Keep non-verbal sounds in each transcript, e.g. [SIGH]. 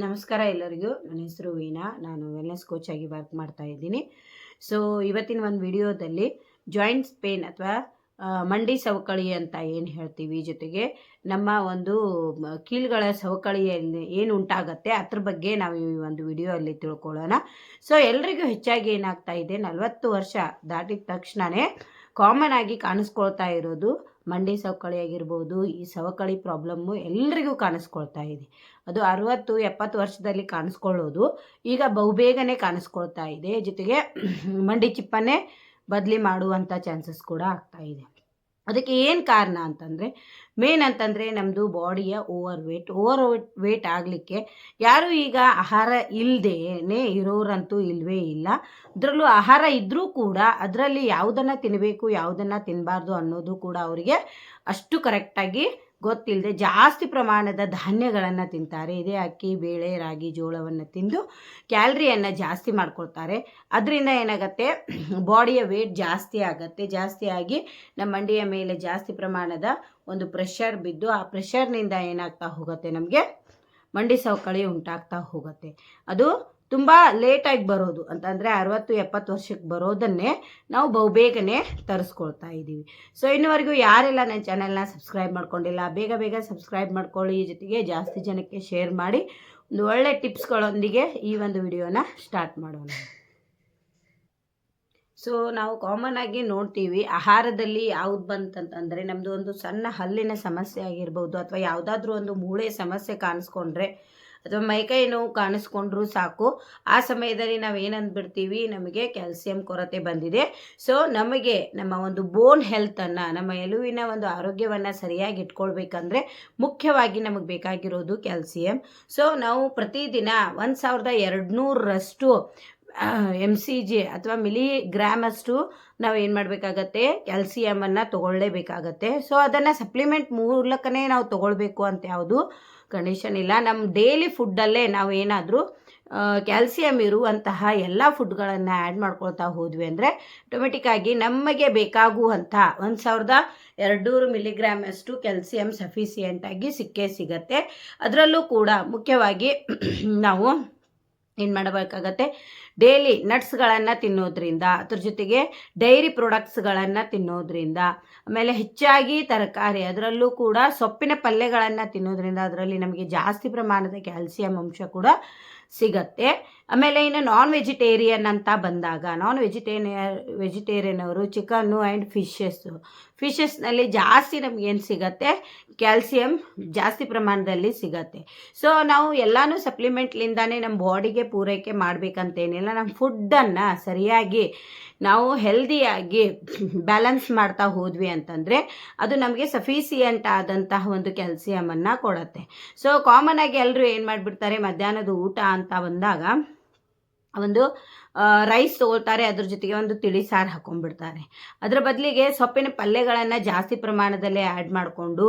ನಮಸ್ಕಾರ ಎಲ್ಲರಿಗೂ. ನನ್ನ ಹೆಸರು ವೀಣಾ. ನಾನು ವೆಲ್ನೆಸ್ ಕೋಚ್ ಆಗಿ ವರ್ಕ್ ಮಾಡ್ತಾ ಇದ್ದೀನಿ. ಸೊ ಇವತ್ತಿನ ಒಂದು ವಿಡಿಯೋದಲ್ಲಿ ಜಾಯಿಂಟ್ಸ್ ಪೇನ್ ಅಥವಾ ಮಂಡಿ ಸವಕಳಿ ಅಂತ ಏನು ಹೇಳ್ತೀವಿ ಜೊತೆಗೆ ನಮ್ಮ ಒಂದು ಕೀಲ್ಗಳ ಸವಕಳಿಯಲ್ಲಿ ಏನು ಉಂಟಾಗತ್ತೆ ಅದ್ರ ಬಗ್ಗೆ ನಾವು ಈ ಒಂದು ವಿಡಿಯೋ ಅಲ್ಲಿ ತಿಳ್ಕೊಳ್ಳೋಣ. ಸೊ ಎಲ್ರಿಗೂ ಹೆಚ್ಚಾಗಿ ಏನಾಗ್ತಾ ಇದೆ, ನಲವತ್ತು ವರ್ಷ ದಾಟಿದ ತಕ್ಷಣವೇ ಕಾಮನ್ ಆಗಿ ಕಾಣಿಸ್ಕೊಳ್ತಾ ಇರೋದು ಮಂಡಿ ಸವಕಳಿ ಆಗಿರ್ಬೋದು, ಈ ಸವಕಳಿ ಪ್ರಾಬ್ಲಮ್ಮು ಎಲ್ರಿಗೂ ಕಾಣಿಸ್ಕೊಳ್ತಾ ಇದೆ. ಅದು ಅರುವತ್ತು, ಎಪ್ಪತ್ತು ವರ್ಷದಲ್ಲಿ ಕಾಣಿಸ್ಕೊಳ್ಳೋದು. ಈಗ ಬಹುಬೇಗನೆ ಕಾಣಿಸ್ಕೊಳ್ತಾ ಇದೆ. ಜೊತೆಗೆ [CLEARS THROAT] ಮಂಡಿ ಚಿಪ್ಪನ್ನೇ ಬದಲಿ ಮಾಡುವಂಥ ಚಾನ್ಸಸ್ ಕೂಡ ಆಗ್ತಾ ಇದೆ. ಅದಕ್ಕೆ ಏನು ಕಾರಣ ಅಂತಂದರೆ ಮೇನ್ ಅಂತಂದರೆ ನಮ್ಮದು ಬಾಡಿಯ ಓವರ್ ವೇಟ್ ಓವರ್ ವೇಟ್ ಆಗಲಿಕ್ಕೆ ಯಾರು ಈಗ ಆಹಾರ ಇಲ್ಲದೇನೆ ಇರೋರಂತೂ ಇಲ್ಲವೇ ಇಲ್ಲ. ಅದರಲ್ಲೂ ಆಹಾರ ಇದ್ದರೂ ಕೂಡ ಅದರಲ್ಲಿ ಯಾವುದನ್ನು ತಿನ್ನಬೇಕು ಯಾವುದನ್ನು ತಿನ್ನಬಾರ್ದು ಅನ್ನೋದು ಕೂಡ ಅವರಿಗೆ ಅಷ್ಟು ಕರೆಕ್ಟಾಗಿ ಗೊತ್ತಿಲ್ಲದೆ ಜಾಸ್ತಿ ಪ್ರಮಾಣದ ಧಾನ್ಯಗಳನ್ನು ತಿಂತಾರೆ. ಇದೇ ಅಕ್ಕಿ, ಬೇಳೆ, ರಾಗಿ, ಜೋಳವನ್ನು ತಿಂದು ಕ್ಯಾಲ್ರಿಯನ್ನು ಜಾಸ್ತಿ ಮಾಡ್ಕೊಳ್ತಾರೆ. ಅದರಿಂದ ಏನಾಗುತ್ತೆ? ಬಾಡಿಯ ವೇಟ್ ಜಾಸ್ತಿ ಆಗುತ್ತೆ. ಜಾಸ್ತಿ ಆಗಿ ನಮ್ಮ ಮಂಡಿಯ ಮೇಲೆ ಜಾಸ್ತಿ ಪ್ರಮಾಣದ ಒಂದು ಪ್ರೆಷರ್ ಬಿದ್ದು ಆ ಪ್ರೆಷರ್ನಿಂದ ಏನಾಗ್ತಾ ಹೋಗುತ್ತೆ ನಮಗೆ? ಮಂಡಿ ಸವಕಳಿ ಉಂಟಾಗ್ತಾ ಹೋಗುತ್ತೆ. ಅದು ತುಂಬ ಲೇಟಾಗಿ ಬರೋದು ಅಂತಂದರೆ ಅರವತ್ತು, ಎಪ್ಪತ್ತು ವರ್ಷಕ್ಕೆ ಬರೋದನ್ನೇ ನಾವು ಬಹುಬೇಗನೆ ತರಿಸ್ಕೊಳ್ತಾ ಇದ್ದೀವಿ. ಸೊ ಇನ್ನುವರೆಗೂ ಯಾರೆಲ್ಲ ನನ್ನ ಚಾನೆಲ್ನ ಸಬ್ಸ್ಕ್ರೈಬ್ ಮಾಡ್ಕೊಂಡಿಲ್ಲ, ಬೇಗ ಬೇಗ ಸಬ್ಸ್ಕ್ರೈಬ್ ಮಾಡ್ಕೊಳ್ಳಿ. ಈ ಜೊತೆಗೆ ಜಾಸ್ತಿ ಜನಕ್ಕೆ ಶೇರ್ ಮಾಡಿ. ಒಂದು ಒಳ್ಳೆ ಟಿಪ್ಸ್ಗಳೊಂದಿಗೆ ಈ ಒಂದು ವಿಡಿಯೋನ ಸ್ಟಾರ್ಟ್ ಮಾಡೋಣ. ಸೊ ನಾವು ಕಾಮನ್ ಆಗಿ ನೋಡ್ತೀವಿ ಆಹಾರದಲ್ಲಿ ಯಾವ್ದು ಬಂತಂತಂದರೆ ನಮ್ಮದು ಒಂದು ಸಣ್ಣ ಹಲ್ಲಿನ ಸಮಸ್ಯೆ ಆಗಿರ್ಬೋದು ಅಥವಾ ಯಾವುದಾದ್ರೂ ಒಂದು ಮೂಳೆ ಸಮಸ್ಯೆ ಕಾಣಿಸ್ಕೊಂಡ್ರೆ ಅಥವಾ ಮೈಕೈ ನೋವು ಕಾಣಿಸ್ಕೊಂಡ್ರೂ ಸಾಕು. ಆ ಸಮಯದಲ್ಲಿ ನಾವು ಏನಂದ್ಬಿಡ್ತೀವಿ ನಮಗೆ ಕ್ಯಾಲ್ಸಿಯಂ ಕೊರತೆ ಬಂದಿದೆ. ಸೊ ನಮಗೆ ನಮ್ಮ ಒಂದು ಬೋನ್ ಹೆಲ್ತನ್ನು ನಮ್ಮ ಎಲುವಿನ ಒಂದು ಆರೋಗ್ಯವನ್ನು ಸರಿಯಾಗಿ ಇಟ್ಕೊಳ್ಬೇಕಂದ್ರೆ ಮುಖ್ಯವಾಗಿ ನಮಗೆ ಬೇಕಾಗಿರೋದು ಕ್ಯಾಲ್ಸಿಯಂ. ಸೊ ನಾವು ಪ್ರತಿದಿನ ಒಂದು ಸಾವಿರದ ಎರಡು ಎಂ ಸಿ ಜಿ ಅಥವಾ ಮಿಲಿ ಗ್ರಾಮಷ್ಟು ನಾವು ಏನು ಮಾಡಬೇಕಾಗತ್ತೆ? ಕ್ಯಾಲ್ಸಿಯಮನ್ನು ತೊಗೊಳ್ಳೇಬೇಕಾಗತ್ತೆ ಸೊ ಅದನ್ನು ಸಪ್ಲಿಮೆಂಟ್ ಮೂಲಕನೇ ನಾವು ತೊಗೊಳ್ಬೇಕು ಅಂತ ಯಾವುದು? ಕಂಡೀಷನ್ ಇಲ್ಲ. ನಮ್ಮ ಡೈಲಿ ಫುಡ್ಡಲ್ಲೇ ನಾವು ಏನಾದರೂ ಕ್ಯಾಲ್ಸಿಯಂ ಇರುವಂತಹ ಎಲ್ಲ ಫುಡ್ಗಳನ್ನು ಆ್ಯಡ್ ಮಾಡ್ಕೊಳ್ತಾ ಹೋದ್ವಿ ಅಂದರೆ ಆಟೋಮೆಟಿಕ್ಕಾಗಿ ನಮಗೆ ಬೇಕಾಗುವಂಥ ಒಂದು ಸಾವಿರದ ಎರಡುನೂರು ಮಿಲಿಗ್ರಾಮ್ ಅಷ್ಟು ಕ್ಯಾಲ್ಸಿಯಂ ಸಫಿಸಿಯೆಂಟಾಗಿ ಸಿಕ್ಕೇ ಸಿಗತ್ತೆ. ಅದರಲ್ಲೂ ಕೂಡ ಮುಖ್ಯವಾಗಿ, ನಾವು ಏನು ಮಾಡಬೇಕಾಗತ್ತೆ? ಡೈಲಿ ನಟ್ಸ್ಗಳನ್ನು ತಿನ್ನೋದ್ರಿಂದ, ಅದ್ರ ಜೊತೆಗೆ ಡೈರಿ ಪ್ರಾಡಕ್ಟ್ಸ್ಗಳನ್ನು ತಿನ್ನೋದ್ರಿಂದ, ಆಮೇಲೆ ಹೆಚ್ಚಾಗಿ ತರಕಾರಿ, ಅದರಲ್ಲೂ ಕೂಡ ಸೊಪ್ಪಿನ ಪಲ್ಯಗಳನ್ನು ತಿನ್ನೋದ್ರಿಂದ ಅದರಲ್ಲಿ ನಮಗೆ ಜಾಸ್ತಿ ಪ್ರಮಾಣದ ಕ್ಯಾಲ್ಸಿಯಂ ಅಂಶ ಕೂಡ ಸಿಗತ್ತೆ. ಆಮೇಲೆ ಇನ್ನು ನಾನ್ ವೆಜಿಟೇರಿಯನ್ ಅಂತ ಬಂದಾಗ ನಾನ್ ವೆಜಿಟೇರಿಯನ್ ವೆಜಿಟೇರಿಯನ್ ಅವರು ಚಿಕನ್ನು ಆ್ಯಂಡ್ ಫಿಶಸ್ಸು ಫಿಶಸ್ನಲ್ಲಿ ಜಾಸ್ತಿ ನಮಗೇನು ಸಿಗತ್ತೆ? ಕ್ಯಾಲ್ಸಿಯಂ ಜಾಸ್ತಿ ಪ್ರಮಾಣದಲ್ಲಿ ಸಿಗತ್ತೆ. ಸೊ ನಾವು ಎಲ್ಲನೂ ಸಪ್ಲಿಮೆಂಟ್ಲಿಂದಾನೇ ನಮ್ಮ ಬಾಡಿಗೆ ಪೂರೈಕೆ ಮಾಡಬೇಕಂತೇನಿಲ್ಲ. ನಮ್ಮ ಫುಡ್ಡನ್ನು ಸರಿಯಾಗಿ ನಾವು ಹೆಲ್ದಿಯಾಗಿ ಬ್ಯಾಲೆನ್ಸ್ ಮಾಡ್ತಾ ಹೋದ್ವಿ ಅಂತಂದರೆ ಅದು ನಮಗೆ ಸಫಿಸಿಯೆಂಟ್ ಆದಂತಹ ಒಂದು ಕ್ಯಾಲ್ಸಿಯಮನ್ನು ಕೊಡುತ್ತೆ. ಸೊ ಕಾಮನ್ ಆಗಿ ಎಲ್ಲರೂ ಏನು ಮಾಡಿಬಿಡ್ತಾರೆ, ಮಧ್ಯಾಹ್ನದ ಊಟ ಅಂತ ಬಂದಾಗ ಒಂದು ರೈಸ್ ತೊಗೊಳ್ತಾರೆ, ಅದ್ರ ಜೊತೆಗೆ ಒಂದು ತಿಳಿ ಸಾರು ಹಾಕೊಂಡ್ಬಿಡ್ತಾರೆ. ಅದರ ಬದಲಿಗೆ ಸೊಪ್ಪಿನ ಪಲ್ಯಗಳನ್ನು ಜಾಸ್ತಿ ಪ್ರಮಾಣದಲ್ಲಿ ಆ್ಯಡ್ ಮಾಡಿಕೊಂಡು,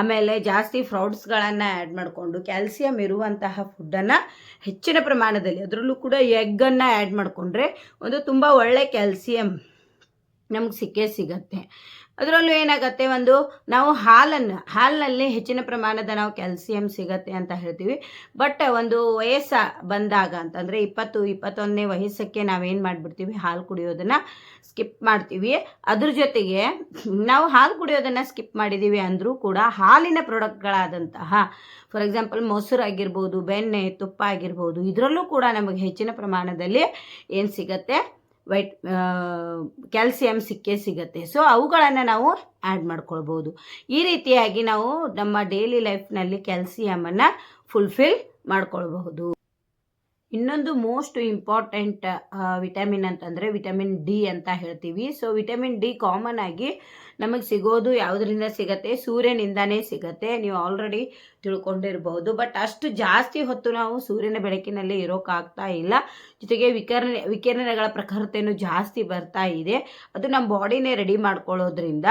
ಆಮೇಲೆ ಜಾಸ್ತಿ ಫ್ರೌಡ್ಸ್ಗಳನ್ನು ಆ್ಯಡ್ ಮಾಡಿಕೊಂಡು ಕ್ಯಾಲ್ಸಿಯಂ ಇರುವಂತಹ ಫುಡ್ಡನ್ನು ಹೆಚ್ಚಿನ ಪ್ರಮಾಣದಲ್ಲಿ, ಅದರಲ್ಲೂ ಕೂಡ ಎಗ್ಗನ್ನು ಆ್ಯಡ್ ಮಾಡಿಕೊಂಡ್ರೆ ಒಂದು ತುಂಬ ಒಳ್ಳೆ ಕ್ಯಾಲ್ಸಿಯಂ ನಮ್ಗೆ ಸಿಕ್ಕೇ ಸಿಗತ್ತೆ. ಅದರಲ್ಲೂ ಏನಾಗತ್ತೆ ಒಂದು ನಾವು ಹಾಲನ್ನು, ಹಾಲಿನಲ್ಲಿ ಹೆಚ್ಚಿನ ಪ್ರಮಾಣದ ನಾವು ಕ್ಯಾಲ್ಸಿಯಂ ಸಿಗತ್ತೆ ಅಂತ ಹೇಳ್ತೀವಿ. ಬಟ್ ಒಂದು ವಯಸ್ಸ ಬಂದಾಗ ಅಂತಂದರೆ ಇಪ್ಪತ್ತು, ಇಪ್ಪತ್ತೊಂದನೇ ವಯಸ್ಸಕ್ಕೆ ನಾವೇನು ಮಾಡಿಬಿಡ್ತೀವಿ? ಹಾಲು ಕುಡಿಯೋದನ್ನು ಸ್ಕಿಪ್ ಮಾಡ್ತೀವಿ. ಅದ್ರ ಜೊತೆಗೆ ನಾವು ಹಾಲು ಕುಡಿಯೋದನ್ನು ಸ್ಕಿಪ್ ಮಾಡಿದ್ದೀವಿ ಅಂದರೂ ಕೂಡ ಹಾಲಿನ ಪ್ರಾಡಕ್ಟ್ಗಳಾದಂತಹ ಫಾರ್ ಎಕ್ಸಾಂಪಲ್ ಮೊಸರು ಆಗಿರ್ಬೋದು, ಬೆಣ್ಣೆ, ತುಪ್ಪ ಆಗಿರ್ಬೋದು, ಇದರಲ್ಲೂ ಕೂಡ ನಮಗೆ ಹೆಚ್ಚಿನ ಪ್ರಮಾಣದಲ್ಲಿ ಏನು ಸಿಗತ್ತೆ? ವೈಟ್ ಕ್ಯಾಲ್ಸಿಯಂ ಸಿಕ್ಕೇ ಸಿಗುತ್ತೆ. ಸೊ ಅವುಗಳನ್ನು ನಾವು ಆ್ಯಡ್ ಮಾಡ್ಕೊಳ್ಬೋದು. ಈ ರೀತಿಯಾಗಿ ನಾವು ನಮ್ಮ ಡೈಲಿ ಲೈಫ್ನಲ್ಲಿ ಕ್ಯಾಲ್ಸಿಯಮನ್ನು ಫುಲ್ಫಿಲ್ ಮಾಡ್ಕೊಳ್ಬಹುದು. ಇನ್ನೊಂದು ಮೋಸ್ಟ್ ಇಂಪಾರ್ಟೆಂಟ್ ವಿಟಮಿನ್ ಅಂತಂದರೆ ವಿಟಮಿನ್ ಡಿ ಅಂತ ಹೇಳ್ತೀವಿ. ಸೊ ವಿಟಮಿನ್ ಡಿ ಕಾಮನ್ ಆಗಿ ನಮಗೆ ಸಿಗೋದು ಯಾವುದರಿಂದ ಸಿಗತ್ತೆ? ಸೂರ್ಯನಿಂದನೇ ಸಿಗತ್ತೆ. ನೀವು ಆಲ್ರೆಡಿ ತಿಳ್ಕೊಂಡಿರ್ಬೋದು. ಬಟ್ ಅಷ್ಟು ಜಾಸ್ತಿ ಹೊತ್ತು ನಾವು ಸೂರ್ಯನ ಬೆಳಕಿನಲ್ಲಿ ಇರೋಕ್ಕಾಗ್ತಾ ಇಲ್ಲ. ಜೊತೆಗೆ ವಿಕಿರಣ, ವಿಕಿರಣಗಳ ಪ್ರಖರತೆಯೂ ಜಾಸ್ತಿ ಬರ್ತಾ ಇದೆ. ಅದು ನಮ್ಮ ಬಾಡಿನೇ ರೆಡಿ ಮಾಡ್ಕೊಳ್ಳೋದ್ರಿಂದ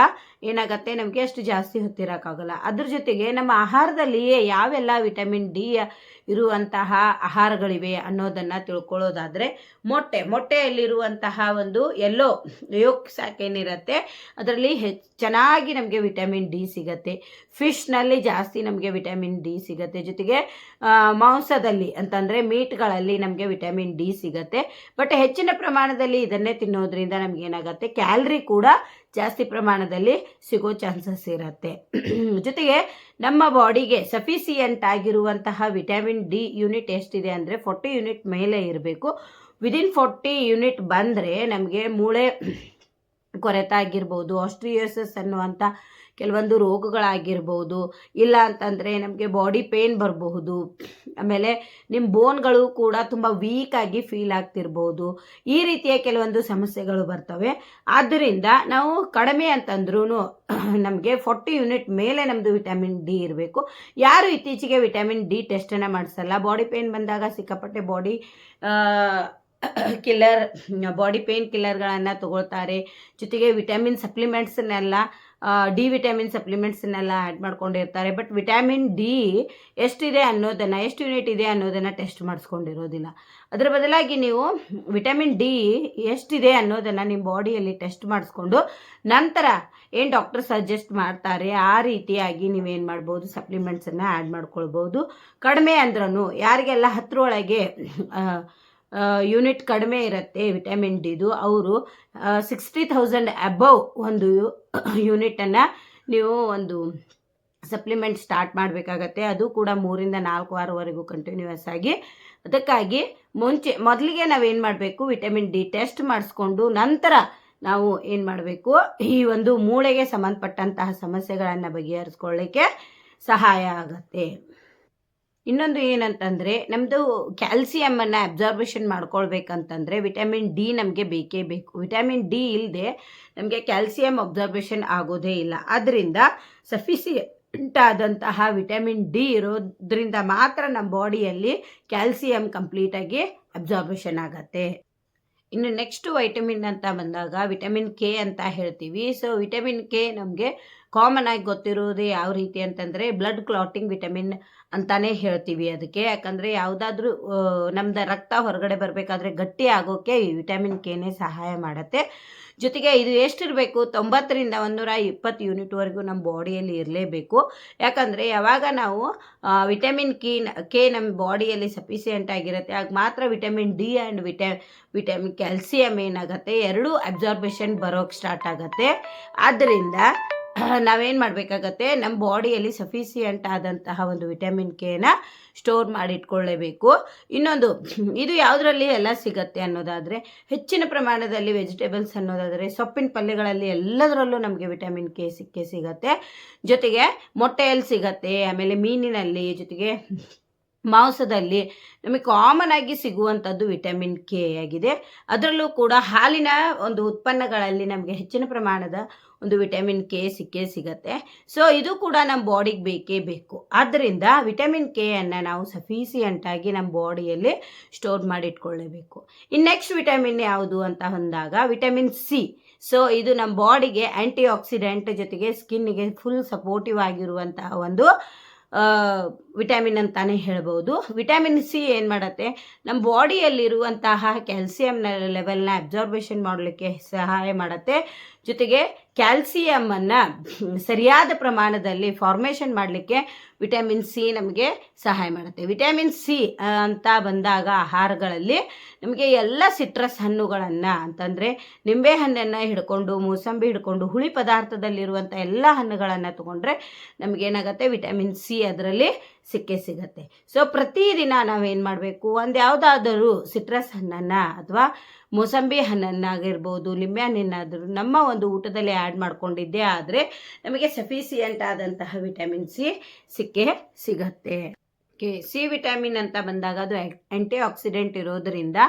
ಏನಾಗತ್ತೆ? ನಮಗೆ ಅಷ್ಟು ಜಾಸ್ತಿ ಹೊತ್ತಿರೋಕ್ಕಾಗಲ್ಲ. ಅದ್ರ ಜೊತೆಗೆ ನಮ್ಮ ಆಹಾರದಲ್ಲಿಯೇ ಯಾವೆಲ್ಲ ವಿಟಮಿನ್ ಡಿ ಇರುವಂತಹ ಆಹಾರಗಳಿವೆ ಅನ್ನೋದನ್ನು ತಿಳ್ಕೊಳ್ಳೋದಾದರೆ ಮೊಟ್ಟೆ. ಮೊಟ್ಟೆಯಲ್ಲಿರುವಂತಹ ಒಂದು ಎಲ್ಲೋ ಯೋಕ್ ಸಾಕ್ ಏನಿರುತ್ತೆ? ಅದರಲ್ಲಿ ಹೆಚ್ಚು ಚೆನ್ನಾಗಿ ನಮಗೆ ವಿಟಮಿನ್ ಡಿ ಸಿಗತ್ತೆ. ಫಿಶ್ನಲ್ಲಿ ಜಾಸ್ತಿ ನಮಗೆ ವಿಟಮಿನ್ ಡಿ ಸಿಗುತ್ತೆ. ಜೊತೆಗೆ ಮಾಂಸದಲ್ಲಿ ಅಂತಂದರೆ ಮೀಟ್ಗಳಲ್ಲಿ ನಮಗೆ ವಿಟಮಿನ್ ಡಿ ಸಿಗುತ್ತೆ. ಬಟ್ ಹೆಚ್ಚಿನ ಪ್ರಮಾಣದಲ್ಲಿ ಇದನ್ನೇ ತಿನ್ನೋದ್ರಿಂದ ನಮ್ಗೆ ಏನಾಗುತ್ತೆ? ಕ್ಯಾಲ್ರಿ ಕೂಡ ಜಾಸ್ತಿ ಪ್ರಮಾಣದಲ್ಲಿ ಸಿಗೋ ಚಾನ್ಸಸ್ ಇರುತ್ತೆ. [CLEARS THROAT] ಜೊತೆಗೆ ನಮ್ಮ ಬಾಡಿಗೆ ಸಫಿಸಿಯೆಂಟ್ ಆಗಿರುವಂತಹ ವಿಟಮಿನ್ ಡಿ ಯೂನಿಟ್ ಎಷ್ಟಿದೆ ಅಂದರೆ ಫೋರ್ಟಿ ಯೂನಿಟ್ ಮೇಲೆ ಇರಬೇಕು. ವಿದಿನ್ ಫೋರ್ಟಿ ಯೂನಿಟ್ ಬಂದರೆ ನಮಗೆ ಮೂಳೆ ಕೊರೆತ ಆಗಿರ್ಬೋದು ಆಸ್ಟ್ರಿಯೋಸಸ್ ಅನ್ನುವಂಥ ಕೆಲವೊಂದು ರೋಗಗಳಾಗಿರ್ಬೋದು, ಇಲ್ಲ ಅಂತಂದರೆ ನಮಗೆ ಬಾಡಿ ಪೇನ್ ಬರಬಹುದು, ಆಮೇಲೆ ನಿಮ್ಮ ಬೋನ್ಗಳು ಕೂಡ ತುಂಬ ಆಗಿ ಫೀಲ್ ಆಗ್ತಿರ್ಬೋದು, ಈ ರೀತಿಯ ಕೆಲವೊಂದು ಸಮಸ್ಯೆಗಳು ಬರ್ತವೆ. ಆದ್ದರಿಂದ ನಾವು ಕಡಿಮೆ ಅಂತಂದ್ರೂ ನಮಗೆ ಫೋರ್ಟಿ ಯೂನಿಟ್ ಮೇಲೆ ನಮ್ಮದು ವಿಟಮಿನ್ ಡಿ ಇರಬೇಕು. ಯಾರು ಇತ್ತೀಚೆಗೆ ವಿಟಮಿನ್ ಡಿ ಟೆಸ್ಟನ್ನು ಮಾಡಿಸಲ್ಲ? ಬಾಡಿ ಪೇನ್ ಬಂದಾಗ ಸಿಕ್ಕಾಪಟ್ಟೆ ಬಾಡಿ ಕಿಲ್ಲರ್ ಬಾಡಿ ಪೇಯ್ನ್ ಕಿಲ್ಲರ್ಗಳನ್ನು ತಗೊಳ್ತಾರೆ. ಜೊತೆಗೆ ವಿಟಮಿನ್ ಸಪ್ಲಿಮೆಂಟ್ಸನ್ನೆಲ್ಲ ಡಿ ವಿಟಮಿನ್ ಸಪ್ಲಿಮೆಂಟ್ಸನ್ನೆಲ್ಲ ಆ್ಯಡ್ ಮಾಡ್ಕೊಂಡಿರ್ತಾರೆ. ಬಟ್ ವಿಟಮಿನ್ ಡಿ ಎಷ್ಟಿದೆ ಅನ್ನೋದನ್ನು, ಎಷ್ಟು ಯೂನಿಟ್ ಇದೆ ಅನ್ನೋದನ್ನು ಟೆಸ್ಟ್ ಮಾಡಿಸ್ಕೊಂಡಿರೋದಿಲ್ಲ. ಅದರ ಬದಲಾಗಿ ನೀವು ವಿಟಮಿನ್ ಡಿ ಎಷ್ಟಿದೆ ಅನ್ನೋದನ್ನು ನಿಮ್ಮ ಬಾಡಿಯಲ್ಲಿ ಟೆಸ್ಟ್ ಮಾಡಿಸ್ಕೊಂಡು ನಂತರ ಏನು ಡಾಕ್ಟರ್ ಸಜೆಸ್ಟ್ ಮಾಡ್ತಾರೆ, ಆ ರೀತಿಯಾಗಿ ನೀವೇನು ಮಾಡ್ಬೋದು ಸಪ್ಲಿಮೆಂಟ್ಸನ್ನು ಆ್ಯಡ್ ಮಾಡ್ಕೊಳ್ಬೋದು. ಕಡಿಮೆ ಅಂದ್ರೂ ಯಾರಿಗೆಲ್ಲ ಹತ್ತರೊಳಗೆ ಯೂನಿಟ್ ಕಡಿಮೆ ಇರುತ್ತೆ ವಿಟಮಿನ್ ಡಿದು ಅವರು ಸಿಕ್ಸ್ಟಿ ಥೌಸಂಡ್ ಅಬವ್ ಒಂದು ಯೂನಿಟನ್ನು ನೀವು ಒಂದು ಸಪ್ಲಿಮೆಂಟ್ ಸ್ಟಾರ್ಟ್ ಮಾಡಬೇಕಾಗತ್ತೆ. ಅದು ಕೂಡ ಮೂರಿಂದ ನಾಲ್ಕು ವಾರವರೆಗೂ ಕಂಟಿನ್ಯೂಯಸ್ ಆಗಿ. ಅದಕ್ಕಾಗಿ ಮುಂಚೆ, ಮೊದಲಿಗೆ ನಾವೇನು ಮಾಡಬೇಕು ವಿಟಮಿನ್ ಡಿ ಟೆಸ್ಟ್ ಮಾಡಿಸ್ಕೊಂಡು ನಂತರ ನಾವು ಏನು ಮಾಡಬೇಕು, ಈ ಒಂದು ಮೂಳೆಗೆ ಸಂಬಂಧಪಟ್ಟಂತಹ ಸಮಸ್ಯೆಗಳನ್ನು ಬಗೆಹರಿಸ್ಕೊಳ್ಳಿಕ್ಕೆ ಸಹಾಯ ಆಗತ್ತೆ. ಇನ್ನೊಂದು ಏನಂತಂದರೆ ನಮ್ಮದು ಕ್ಯಾಲ್ಸಿಯಮನ್ನು ಅಬ್ಸಾರ್ಬೇಷನ್ ಮಾಡ್ಕೊಳ್ಬೇಕಂತಂದರೆ ವಿಟಮಿನ್ ಡಿ ನಮಗೆ ಬೇಕೇ ಬೇಕು. ವಿಟಮಿನ್ ಡಿ ಇಲ್ಲದೆ ನಮಗೆ ಕ್ಯಾಲ್ಸಿಯಂ ಅಬ್ಸಾರ್ಬೇಷನ್ ಆಗೋದೇ ಇಲ್ಲ. ಆದ್ದರಿಂದ ಸಫಿಸಿಯಂಟಾದಂತಹ ವಿಟಮಿನ್ ಡಿ ಇರೋದ್ರಿಂದ ಮಾತ್ರ ನಮ್ಮ ಬಾಡಿಯಲ್ಲಿ ಕ್ಯಾಲ್ಸಿಯಂ ಕಂಪ್ಲೀಟಾಗಿ ಅಬ್ಸಾರ್ಬೇಷನ್ ಆಗತ್ತೆ. ಇನ್ನು ನೆಕ್ಸ್ಟ್ ವೈಟಮಿನ್ ಅಂತ ಬಂದಾಗ ವಿಟಮಿನ್ ಕೆ ಅಂತ ಹೇಳ್ತೀವಿ. ಸೊ ವಿಟಮಿನ್ ಕೆ ನಮಗೆ ಕಾಮನ್ ಆಗಿ ಗೊತ್ತಿರೋದು ಯಾವ ರೀತಿ ಅಂತಂದರೆ ಬ್ಲಡ್ ಕ್ಲಾಟಿಂಗ್ ವಿಟಮಿನ್ ಅಂತಾನೆ ಹೇಳ್ತೀವಿ ಅದಕ್ಕೆ. ಯಾಕಂದರೆ ಯಾವುದಾದ್ರೂ ನಮ್ದು ರಕ್ತ ಹೊರಗಡೆ ಬರಬೇಕಾದ್ರೆ ಗಟ್ಟಿ ಆಗೋಕ್ಕೆ ಈ ವಿಟಮಿನ್ ಕೆನೇ ಸಹಾಯ ಮಾಡುತ್ತೆ. ಜೊತೆಗೆ ಇದು ಎಷ್ಟಿರಬೇಕು? ತೊಂಬತ್ತರಿಂದ ಒಂದೂರ ಇಪ್ಪತ್ತು ಯೂನಿಟ್ವರೆಗೂ ನಮ್ಮ ಬಾಡಿಯಲ್ಲಿ ಇರಲೇಬೇಕು. ಯಾಕಂದರೆ ಯಾವಾಗ ನಾವು ವಿಟಮಿನ್ ಕಿ ಕೆ ನಮ್ಮ ಬಾಡಿಯಲ್ಲಿ ಸಫಿಸಿಯೆಂಟ್ ಆಗಿರುತ್ತೆ, ಆಗ ಮಾತ್ರ ವಿಟಮಿನ್ ಡಿ ಆ್ಯಂಡ್ ವಿಟ ವಿಟಮಿನ್ ಕ್ಯಾಲ್ಸಿಯಮ್ ಏನಾಗುತ್ತೆ? ಎರಡೂ ಅಬ್ಸಾರ್ಬೇಷನ್ ಬರೋಕ್ಕೆ ಸ್ಟಾರ್ಟ್ ಆಗುತ್ತೆ. ಆದ್ದರಿಂದ [CLEARS THROAT] ನಾವೇನು ಮಾಡಬೇಕಾಗತ್ತೆ? ನಮ್ಮ ಬಾಡಿಯಲ್ಲಿ ಸಫಿಸಿಯೆಂಟ್ ಆದಂತಹ ಒಂದು ವಿಟಮಿನ್ ಕೆನ ಸ್ಟೋರ್ ಮಾಡಿಟ್ಕೊಳ್ಳೇಬೇಕು ಇನ್ನೊಂದು, ಇದು ಯಾವುದರಲ್ಲಿ ಎಲ್ಲ ಸಿಗತ್ತೆ ಅನ್ನೋದಾದರೆ, ಹೆಚ್ಚಿನ ಪ್ರಮಾಣದಲ್ಲಿ ವೆಜಿಟೇಬಲ್ಸ್ ಅನ್ನೋದಾದರೆ, ಸೊಪ್ಪಿನ ಪಲ್ಯಗಳಲ್ಲಿ ಎಲ್ಲದರಲ್ಲೂ ನಮಗೆ ವಿಟಮಿನ್ ಕೆ ಸಿಕ್ಕೇ ಸಿಗತ್ತೆ. ಜೊತೆಗೆ ಮೊಟ್ಟೆಯಲ್ಲಿ ಸಿಗತ್ತೆ, ಆಮೇಲೆ ಮೀನಿನಲ್ಲಿ ಜೊತೆಗೆ ಮಾಂಸದಲ್ಲಿ ನಮಗೆ ಕಾಮನ್ ಆಗಿ ಸಿಗುವಂಥದ್ದು ವಿಟಮಿನ್ ಕೆ ಆಗಿದೆ. ಅದರಲ್ಲೂ ಕೂಡ ಹಾಲಿನ ಒಂದು ಉತ್ಪನ್ನಗಳಲ್ಲಿ ನಮಗೆ ಹೆಚ್ಚಿನ ಪ್ರಮಾಣದ ಒಂದು ವಿಟಮಿನ್ ಕೆ ಸಿಕ್ಕೇ ಸಿಗತ್ತೆ. ಸೊ ಇದು ಕೂಡ ನಮ್ಮ ಬಾಡಿಗೆ ಬೇಕೇ ಬೇಕು. ಆದ್ದರಿಂದ ವಿಟಮಿನ್ ಕೆ ಅನ್ನು ನಾವು ಸಫೀಸಿಯಂಟಾಗಿ ನಮ್ಮ ಬಾಡಿಯಲ್ಲಿ ಸ್ಟೋರ್ ಮಾಡಿಟ್ಕೊಳ್ಳೇಬೇಕು ಇನ್ನು ನೆಕ್ಸ್ಟ್ ವಿಟಮಿನ್ ಯಾವುದು ಅಂತ ಅಂದಾಗ ವಿಟಮಿನ್ ಸಿ ಸೊ ಇದು ನಮ್ಮ ಬಾಡಿಗೆ ಆ್ಯಂಟಿ ಆಕ್ಸಿಡೆಂಟ್ ಜೊತೆಗೆ ಸ್ಕಿನ್ನಿಗೆ ಫುಲ್ ಸಪೋರ್ಟಿವ್ ಆಗಿರುವಂತಹ ಒಂದು ವಿಟಮಿನ್ ಅಂತಾನೆ ಹೇಳ್ಬೋದು. ವಿಟಮಿನ್ ಸಿ ಏನು ಮಾಡುತ್ತೆ? ನಮ್ಮ ಬಾಡಿಯಲ್ಲಿರುವಂತಹ ಕ್ಯಾಲ್ಸಿಯಂನ ಲೆವೆಲ್ನ ಅಬ್ಸಾರ್ಬೇಷನ್ ಮಾಡಲಿಕ್ಕೆ ಸಹಾಯ ಮಾಡುತ್ತೆ. ಜೊತೆಗೆ ಕ್ಯಾಲ್ಸಿಯಮನ್ನು ಸರಿಯಾದ ಪ್ರಮಾಣದಲ್ಲಿ ಫಾರ್ಮೇಷನ್ ಮಾಡಲಿಕ್ಕೆ ವಿಟಮಿನ್ ಸಿ ನಮಗೆ ಸಹಾಯ ಮಾಡುತ್ತೆ. ವಿಟಮಿನ್ ಸಿ ಅಂತ ಬಂದಾಗ ಆಹಾರಗಳಲ್ಲಿ ನಮಗೆ ಎಲ್ಲ ಸಿಟ್ರಸ್ ಹಣ್ಣುಗಳನ್ನು ಅಂತಂದರೆ ನಿಂಬೆ ಹಣ್ಣನ್ನು ಹಿಡ್ಕೊಂಡು, ಮೂಸಂಬಿ ಹಿಡ್ಕೊಂಡು, ಹುಳಿ ಪದಾರ್ಥದಲ್ಲಿರುವಂಥ ಎಲ್ಲ ಹಣ್ಣುಗಳನ್ನು ತಗೊಂಡ್ರೆ ನಮಗೇನಾಗುತ್ತೆ ವಿಟಮಿನ್ ಸಿ ಅದರಲ್ಲಿ ಸಿಕ್ಕೇ ಸಿಗತ್ತೆ. ಸೊ ಪ್ರತಿದಿನ ನಾವೇನು ಮಾಡಬೇಕು? ಒಂದು ಯಾವುದಾದರೂ ಸಿಟ್ರಸ್ ಹಣ್ಣನ್ನು ಅಥವಾ ಮೂಸಂಬಿ ಹಣ್ಣನ್ನಾಗಿರ್ಬೋದು ಲಿಂಬೆ ಹಣ್ಣನ್ನಾದರೂ ನಮ್ಮ ಒಂದು ಊಟದಲ್ಲಿ ಆ್ಯಡ್ ಮಾಡಿಕೊಂಡಿದ್ದೇ ಆದರೆ ನಮಗೆ ಸಫಿಸಿಯೆಂಟ್ ಆದಂತಹ ವಿಟಮಿನ್ ಸಿ ಸಿಕ್ಕೇ ಸಿಗತ್ತೆ. ಓಕೆ ಸಿ ವಿಟಮಿನ್ ಅಂತ ಬಂದಾಗ ಅದು ಆ್ಯಂಟಿ ಆಕ್ಸಿಡೆಂಟ್ ಇರೋದರಿಂದ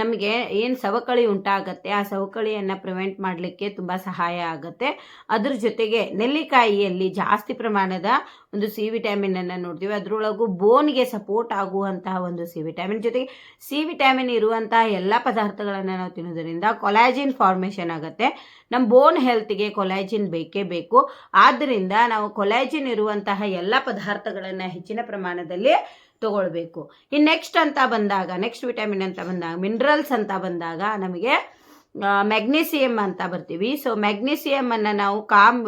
ನಮಗೆ ಏನು ಸವಕಳಿ ಉಂಟಾಗತ್ತೆ, ಆ ಸವಕಳಿಯನ್ನು ಪ್ರಿವೆಂಟ್ ಮಾಡಲಿಕ್ಕೆ ತುಂಬ ಸಹಾಯ ಆಗುತ್ತೆ. ಅದ್ರ ಜೊತೆಗೆ ನೆಲ್ಲಿಕಾಯಿಯಲ್ಲಿ ಜಾಸ್ತಿ ಪ್ರಮಾಣದ ಒಂದು ಸಿ ವಿಟಮಿನನ್ನು ನೋಡ್ತೀವಿ. ಅದರೊಳಗೂ ಬೋನ್ಗೆ ಸಪೋರ್ಟ್ ಆಗುವಂತಹ ಒಂದು ಸಿ ವಿಟಮಿನ್ ಜೊತೆಗೆ ಸಿ ವಿಟಮಿನ್ ಇರುವಂತಹ ಎಲ್ಲ ಪದಾರ್ಥಗಳನ್ನು ನಾವು ತಿನ್ನೋದರಿಂದ ಕೊಲಾಜಿನ್ ಫಾರ್ಮೇಷನ್ ಆಗುತ್ತೆ. ನಮ್ಮ ಬೋನ್ ಹೆಲ್ತ್ಗೆ ಕೊಲಾಜಿನ್ ಬೇಕೇ ಬೇಕು. ಆದ್ದರಿಂದ ನಾವು ಕೊಲಾಜಿನ್ ಇರುವಂತಹ ಎಲ್ಲ ಪದಾರ್ಥಗಳನ್ನು ಹೆಚ್ಚಿನ ಪ್ರಮಾಣದಲ್ಲಿ ತಗೊಳ್ಬೇಕು. ಇನ್ನು ನೆಕ್ಸ್ಟ್ ಅಂತ ಬಂದಾಗ ನೆಕ್ಸ್ಟ್ ವಿಟಮಿನ್ ಅಂತ ಬಂದಾಗ ಮಿನರಲ್ಸ್ ಅಂತ ಬಂದಾಗ ನಮಗೆ ಮ್ಯಾಗ್ನೀಸಿಯಮ್ ಅಂತ ಬರ್ತೀವಿ. ಸೊ ಮ್ಯಾಗ್ನೀಸಿಯಮನ್ನು ನಾವು ಕಾಮ್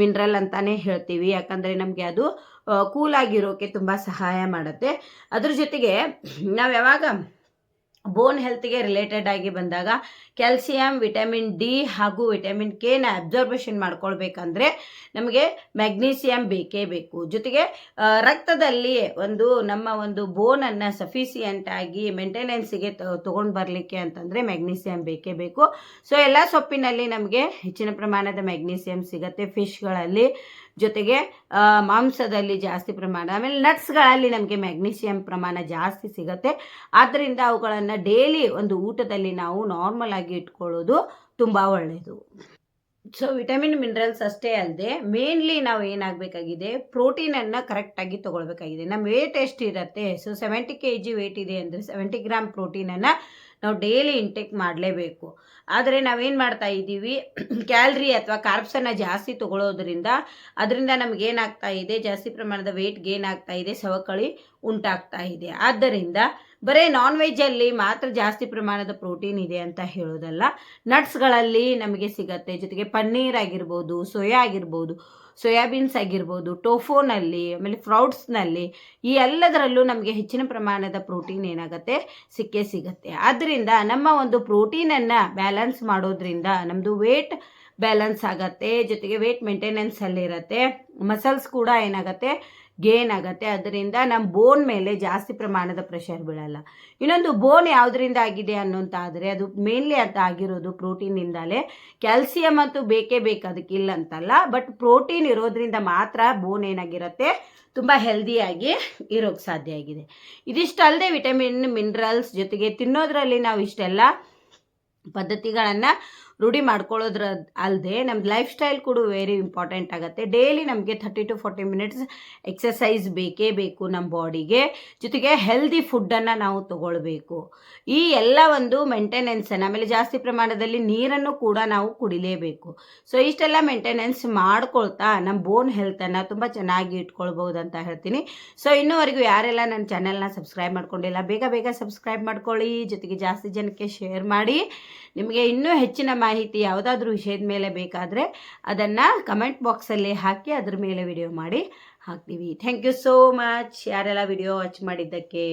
ಮಿನರಲ್ ಅಂತಾನೆ ಹೇಳ್ತೀವಿ. ಯಾಕಂದರೆ ನಮಗೆ ಅದು ಕೂಲಾಗಿರೋಕ್ಕೆ ತುಂಬ ಸಹಾಯ ಮಾಡುತ್ತೆ. ಅದ್ರ ಜೊತೆಗೆ ನಾವು ಯಾವಾಗ ಬೋನ್ ಹೆಲ್ತ್ಗೆ ರಿಲೇಟೆಡ್ ಆಗಿ ಬಂದಾಗ ಕ್ಯಾಲ್ಸಿಯಂ ವಿಟಮಿನ್ ಡಿ ಹಾಗೂ ವಿಟಮಿನ್ ಕೆನ ಅಬ್ಸರ್ವೇಷನ್ ಮಾಡ್ಕೊಳ್ಬೇಕಂದ್ರೆ ನಮಗೆ ಮ್ಯಾಗ್ನೀಸಿಯಂ ಬೇಕೇ ಬೇಕು. ಜೊತೆಗೆ ರಕ್ತದಲ್ಲಿ ಒಂದು ನಮ್ಮ ಒಂದು ಬೋನನ್ನು ಸಫಿಸಿಯೆಂಟ್ ಆಗಿ ಮೇಂಟೆನೆನ್ಸಿಗೆ ತೊಗೊಂಡು ಬರಲಿಕ್ಕೆ ಅಂತಂದರೆ ಮ್ಯಾಗ್ನೀಸಿಯಂ ಬೇಕೇ ಬೇಕು. ಸೊ ಎಲ್ಲ ಸೊಪ್ಪಿನಲ್ಲಿ ನಮಗೆ ಹೆಚ್ಚಿನ ಪ್ರಮಾಣದ ಮ್ಯಾಗ್ನೀಸಿಯಂ ಸಿಗುತ್ತೆ ಫಿಶ್ಗಳಲ್ಲಿ ಜೊತೆಗೆ ಮಾಂಸದಲ್ಲಿ ಜಾಸ್ತಿ ಪ್ರಮಾಣ, ಆಮೇಲೆ ನಟ್ಸ್ಗಳಲ್ಲಿ ನಮಗೆ ಮ್ಯಾಗ್ನೀಷಿಯಂ ಪ್ರಮಾಣ ಜಾಸ್ತಿ ಸಿಗುತ್ತೆ. ಆದ್ದರಿಂದ ಅವುಗಳನ್ನು ಡೈಲಿ ಒಂದು ಊಟದಲ್ಲಿ ನಾವು ನಾರ್ಮಲ್ ಆಗಿ ಇಟ್ಕೊಳ್ಳೋದು ತುಂಬ ಒಳ್ಳೆಯದು ಸೊ ವಿಟಮಿನ್ ಮಿನರಲ್ಸ್ ಅಷ್ಟೇ ಅಲ್ಲದೆ ಮೇನ್ಲಿ ನಾವು ಏನಾಗಬೇಕಾಗಿದೆ ಪ್ರೋಟೀನನ್ನು ಕರೆಕ್ಟಾಗಿ ತೊಗೊಳ್ಬೇಕಾಗಿದೆ. ನಮ್ಮ ವೇಟ್ ಎಷ್ಟಿರುತ್ತೆ? So seventy K G weight ಇದೆ ಅಂದರೆ ಸೆವೆಂಟಿ ಗ್ರಾಮ್ ಪ್ರೋಟೀನನ್ನು ನಾವು ಡೈಲಿ ಇಂಟೇಕ್ ಮಾಡಲೇಬೇಕು. ಆದರೆ ನಾವೇನು ಮಾಡ್ತಾ ಇದ್ದೀವಿ ಕ್ಯಾಲ್ರಿ ಅಥವಾ ಕಾರ್ಬ್ಸನ್ನು ಜಾಸ್ತಿ ತಗೊಳ್ಳೋದ್ರಿಂದ ಅದರಿಂದ ನಮಗೇನಾಗ್ತಾ ಇದೆ, ಜಾಸ್ತಿ ಪ್ರಮಾಣದ ವೆಯ್ಟ್ ಗೇನ್ ಆಗ್ತಾ ಇದೆ, ಸವಕಳಿ ಉಂಟಾಗ್ತಾ ಇದೆ. ಆದ್ದರಿಂದ ಬರೀ ನಾನ್ ವೆಜ್ಜಲ್ಲಿ ಮಾತ್ರ ಜಾಸ್ತಿ ಪ್ರಮಾಣದ ಪ್ರೋಟೀನ್ ಇದೆ ಅಂತ ಹೇಳೋದಲ್ಲ ನಟ್ಸ್ಗಳಲ್ಲಿ ನಮಗೆ ಸಿಗತ್ತೆ. ಜೊತೆಗೆ ಪನ್ನೀರ್ ಆಗಿರ್ಬೋದು, ಸೋಯಾ ಆಗಿರ್ಬೋದು ಸೋಯಾಬೀನ್ಸ್ ಆಗಿರ್ಬೋದು, ಟೋಫೋನಲ್ಲಿ, ಆಮೇಲೆ ಫ್ರೌಟ್ಸ್ನಲ್ಲಿ, ಈ ಎಲ್ಲದರಲ್ಲೂ ನಮಗೆ ಹೆಚ್ಚಿನ ಪ್ರಮಾಣದ ಪ್ರೋಟೀನ್ ಏನಾಗುತ್ತೆ? ಸಿಕ್ಕೇ ಸಿಗುತ್ತೆ. ಆದ್ದರಿಂದ ನಮ್ಮ ಒಂದು ಪ್ರೋಟೀನನ್ನು ಬ್ಯಾಲೆನ್ಸ್ ಮಾಡೋದ್ರಿಂದ ನಮ್ಮದು ವೇಟ್ ಬ್ಯಾಲೆನ್ಸ್ ಆಗತ್ತೆ, ಜೊತೆಗೆ ವೇಟ್ ಮೇಂಟೆನೆನ್ಸಲ್ಲಿರುತ್ತೆ, ಮಸಲ್ಸ್ ಕೂಡ ಏನಾಗುತ್ತೆ? ಗೇನ್ ಆಗುತ್ತೆ. ಅದರಿಂದ ನಮ್ಮ ಬೋನ್ ಮೇಲೆ ಜಾಸ್ತಿ ಪ್ರಮಾಣದ ಪ್ರೆಷರ್ ಬೀಳಲ್ಲ. ಇನ್ನೊಂದು ಬೋನ್ ಯಾವುದರಿಂದ ಆಗಿದೆ ಅನ್ನೋಂತಾದರೆ ಅದು ಮೇನ್ಲಿ ಅದು ಆಗಿರೋದು ಪ್ರೋಟೀನಿಂದಲೇ. ಕ್ಯಾಲ್ಸಿಯಂ ಅಂತೂ ಬೇಕೇ ಬೇಕು ಅದಕ್ಕೆ ಇಲ್ಲ ಅಂತಲ್ಲ. ಬಟ್ ಪ್ರೋಟೀನ್ ಇರೋದ್ರಿಂದ ಮಾತ್ರ ಬೋನ್ ಏನಾಗಿರುತ್ತೆ? ತುಂಬ ಹೆಲ್ದಿಯಾಗಿ ಇರೋಕ್ಕೆ ಸಾಧ್ಯ ಆಗಿದೆ. ಇದಿಷ್ಟಲ್ಲದೆ ವಿಟಮಿನ್ ಮಿನರಲ್ಸ್ ಜೊತೆಗೆ ತಿನ್ನೋದ್ರಲ್ಲಿ ನಾವು ಇಷ್ಟೆಲ್ಲ ಪದ್ಧತಿಗಳನ್ನು ರೂಢಿ ಮಾಡ್ಕೊಳ್ಳೋದ್ರ ಅಲ್ಲದೆ ನಮ್ಮ ಲೈಫ್ ಸ್ಟೈಲ್ ಕೂಡ ವೆರಿ ಇಂಪಾರ್ಟೆಂಟ್ ಆಗುತ್ತೆ. ಡೈಲಿ ನಮಗೆ thirty to forty minutes exercise ಬೇಕೇ ಬೇಕು ನಮ್ಮ ಬಾಡಿಗೆ ಜೊತೆಗೆ ಹೆಲ್ದಿ ಫುಡ್ಡನ್ನು ನಾವು ತಗೊಳ್ಬೇಕು. ಈ ಎಲ್ಲ ಒಂದು ಮೇಂಟೆನೆನ್ಸನ್ನು ಆಮೇಲೆ ಜಾಸ್ತಿ ಪ್ರಮಾಣದಲ್ಲಿ ನೀರನ್ನು ಕೂಡ ನಾವು ಕುಡಿಲೇಬೇಕು. ಸೊ ಇಷ್ಟೆಲ್ಲ ಮೇಂಟೆನೆನ್ಸ್ ಮಾಡ್ಕೊಳ್ತಾ ನಮ್ಮ ಬೋನ್ ಹೆಲ್ತನ್ನು ತುಂಬ ಚೆನ್ನಾಗಿ ಇಟ್ಕೊಳ್ಬೋದು ಅಂತ ಹೇಳ್ತೀನಿ. ಸೊ ಇನ್ನೂವರೆಗೂ ಯಾರೆಲ್ಲ ನನ್ನ ಚಾನೆಲ್ನ ಸಬ್ಸ್ಕ್ರೈಬ್ ಮಾಡ್ಕೊಂಡಿಲ್ಲ, ಬೇಗ ಬೇಗ ಸಬ್ಸ್ಕ್ರೈಬ್ ಮಾಡ್ಕೊಳ್ಳಿ. ಜೊತೆಗೆ ಜಾಸ್ತಿ ಜನಕ್ಕೆ ಶೇರ್ ಮಾಡಿ. ನಿಮಗೆ ಇನ್ನೂ ಹೆಚ್ಚಿನ ಮಾಹಿತಿ ಯಾವುದಾದ್ರೂ ವಿಷಯದ ಮೇಲೆ ಬೇಕಾದರೆ ಅದನ್ನು ಕಮೆಂಟ್ ಬಾಕ್ಸಲ್ಲಿ ಹಾಕಿ ಅದ್ರ ಮೇಲೆ ವಿಡಿಯೋ ಮಾಡಿ ಹಾಕ್ತೀವಿ. ಥ್ಯಾಂಕ್ ಯು ಸೋ ಮಚ್ ಯಾರೆಲ್ಲ ವಿಡಿಯೋ ವಾಚ್ ಮಾಡಿದ್ದಕ್ಕೆ?